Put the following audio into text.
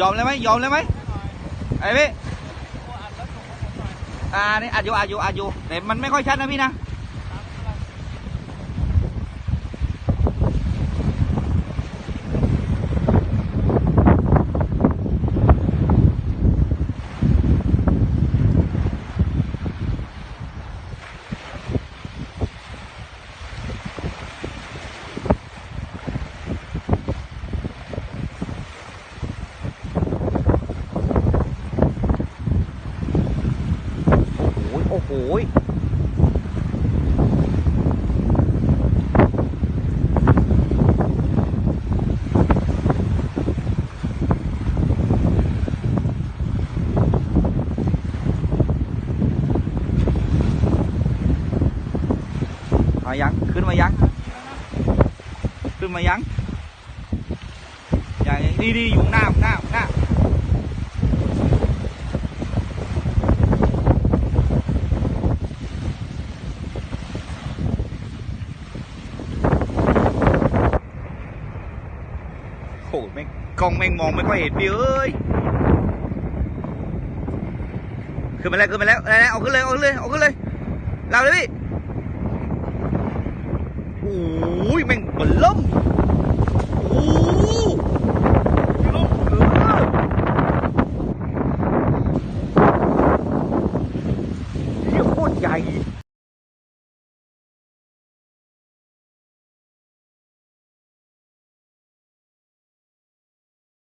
ยอมเลยไหมยอมเลยไหมไอ้พี่อ่านี่อัดอยู่อัดอยู่อัดอยู่แต่มันไม่ค่อยชัดนะพี่นะ โอ้โหโอ้โหมายังขึ้นมายังขึ้นมายังอย่างนี้ดีๆอยู่หน้าหน้าหน้า โหแม่งกล้องแม่งมองไม่ค่อยเห็นพี่เอ้ยขึ้นมาแล้วขึ้นมาแล้วอะไรนะเอาขึ้นเลยเอาขึ้นเลยเอาขึ้นเลยเราเลยพี่โอ้ยแม่งบนล่มโอ้ล่มเออเรียกโคตรใหญ่